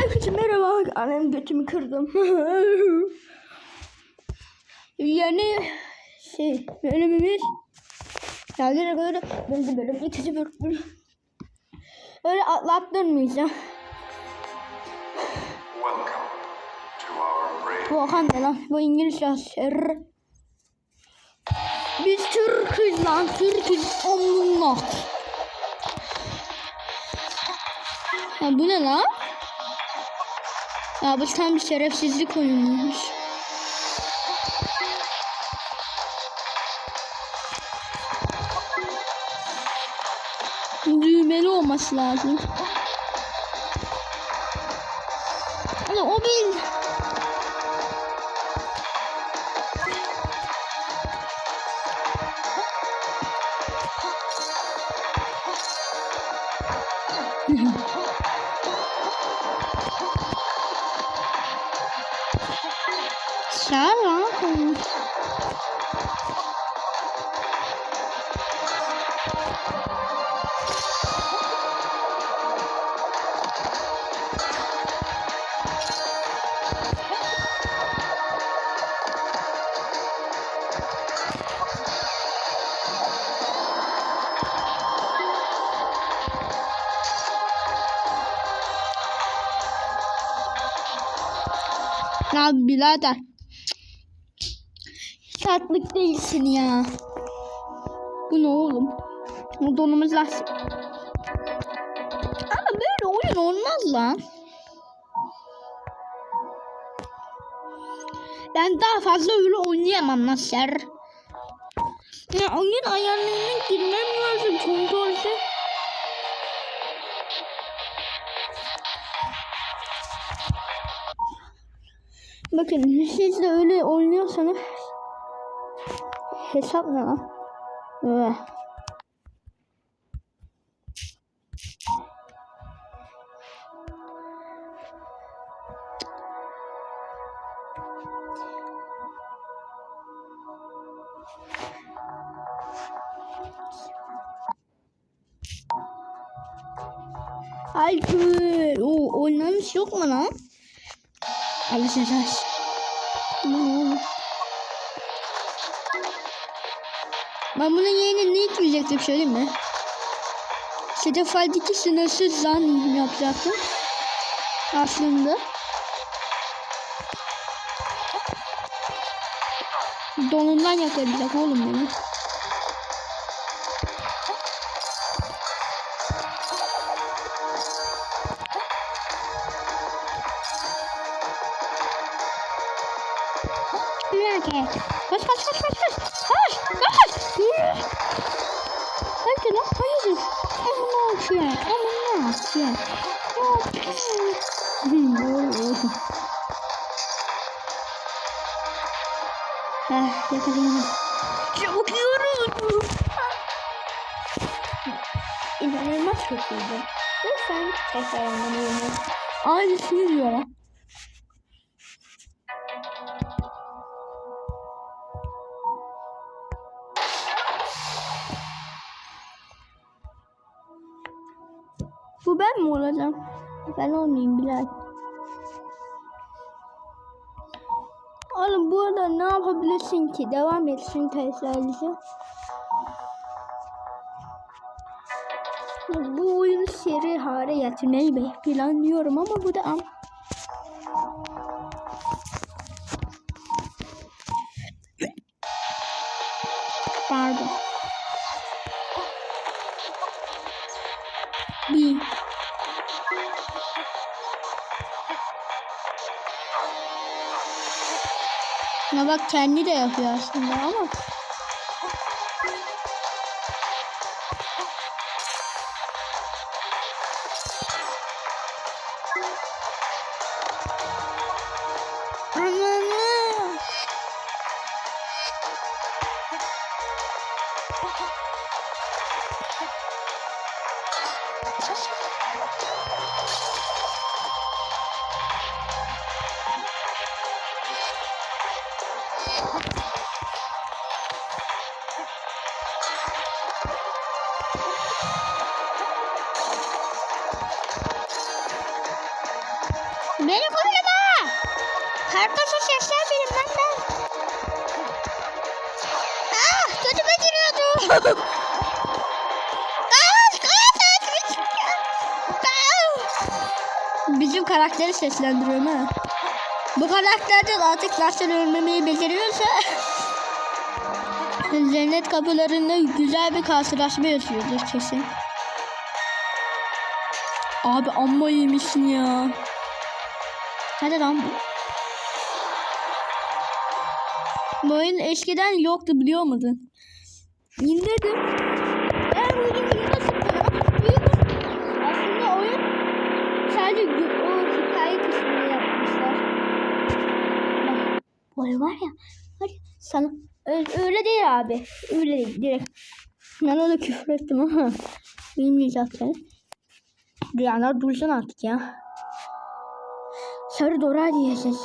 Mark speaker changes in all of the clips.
Speaker 1: Herkese merhaba. Annem götümü kırdım. yani şey bölümümüz geldi kadar bölüm bölüm ikinci bölüm. Öyle atlattırmayacağım.
Speaker 2: Welcome to our brave
Speaker 1: Bu Okan ne lan? Bu İngiliz asker. Biz Türk'üz lan. Türk'üz. Onunla. Ya bu ne lan? Ya bu tam bir şerefsizlik oyunuymuş. Düğmeli olması lazım. Hani o bir Şarap. Birader. Şartlık değilsin ya. Bu ne oğlum? O donumuz lastik. Ama böyle oyun olmaz lan. Ben daha fazla öyle oynayamam Nasser. Ya oyun ayarlarına Bakın siz de öyle oynuyorsanız hesap ne lan? Öyle. Alper, o oynamış yok mu lan? Alışacağız. Ben bunun yerine ne içmeyecektim söyleyeyim mi? Sedefaldeki sınırsız zan yapacaktım. Aslında. Donundan yakalayacak oğlum beni. Ama ne yapıyor? Heh yakalayamadım. Çabuk yürü. İnanılmaz kötüydü. Lütfen tekrar oynamayı Aynısını diyorum. Ben mi olacağım? Ben olmayayım Bilal. Oğlum bu arada ne yapabilirsin ki? Devam etsin sadece. Bu oyunu seri hale getirmeyi planlıyorum ama bu da Ya bak kendi de yapıyor aslında ama. Götüme giriyordu. Kaç. Bizim karakteri seslendiriyorum ha. Bu karakterden artık nasıl ölmemeyi beceriyorsa cennet kapılarında güzel bir karşılaşma yaşıyordur kesin. Abi amma yemişsin ya. Hadi lan bu. Bu oyun eskiden yoktu biliyor muydun? İndirdim. Ben bu oyunu nasıl Aslında oyun sadece o hikaye kısmını yapmışlar. Böyle var ya. Hadi sana öyle, değil abi. Öyle değil direkt. Ben ona küfür ettim ama bilmeyecekler. Duyanlar duysun artık ya. Sarı Dora diyeceğiz.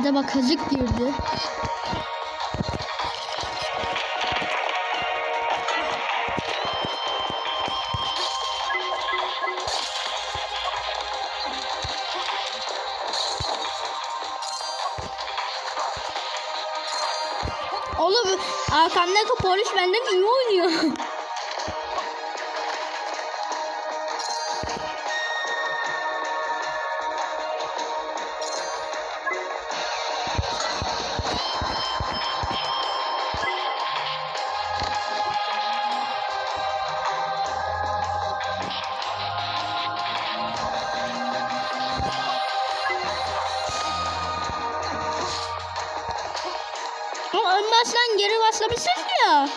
Speaker 1: Adama kazık girdi. Oğlum arkamdaki polis benden iyi oynuyor. Ama ölmezsen geri başlamışsın ya.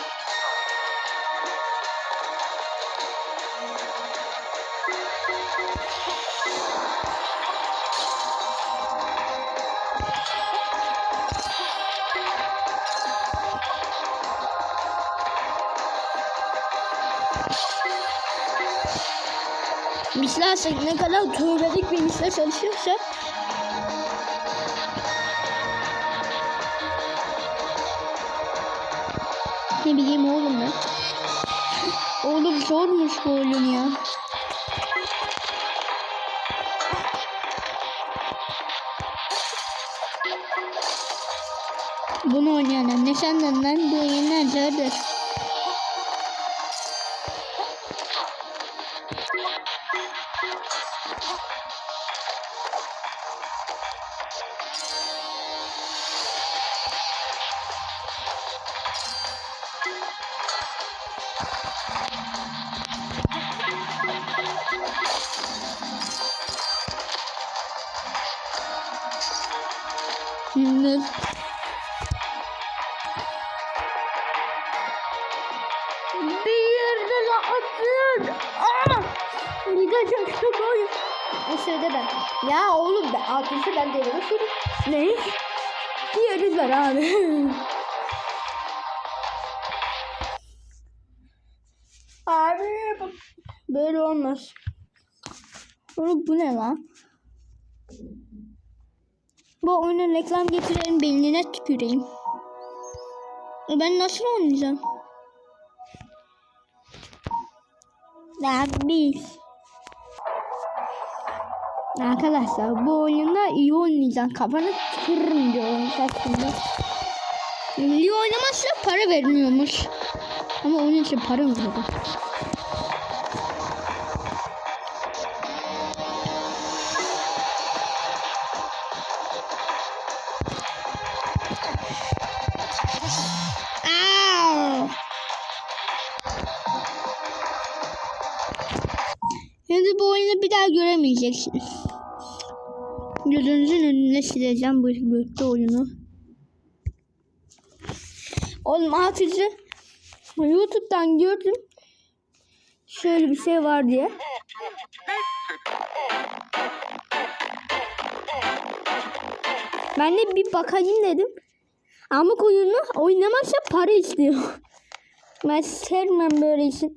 Speaker 1: Misler ne kadar tövbelik bir misler çalışıyorsa Ne bileyim oğlum ben. Oğlum zormuş bu oyun ya. Bunu oynayanlar ne senden lan bu oyunlar zordur. Şimdi bir yerde rahatsın. Aa! Gidecek şu boy. O sırada ben. Ya oğlum ben arkadaşı ben de şurada. Ne? Diğeriz var abi. abi bak. Böyle olmaz. Oğlum bu ne lan? Bu oyuna reklam getirelim beynine tüküreyim. Ben nasıl oynayacağım? Ya biz. Arkadaşlar bu oyunda iyi oynayacaksın. Kafanı tükürürüm diyor oyun aslında. İyi oynamazsa para vermiyormuş. Ama onun için para veriyor. Daha göremeyeceksiniz. Gözünüzün önüne sileceğim bu gökte oyunu. Oğlum Hafiz'i YouTube'dan gördüm. şöyle bir şey var diye. Ben de bir bakayım dedim. Ama oyunu oynamaksa para istiyor. Ben sevmem böyle işin.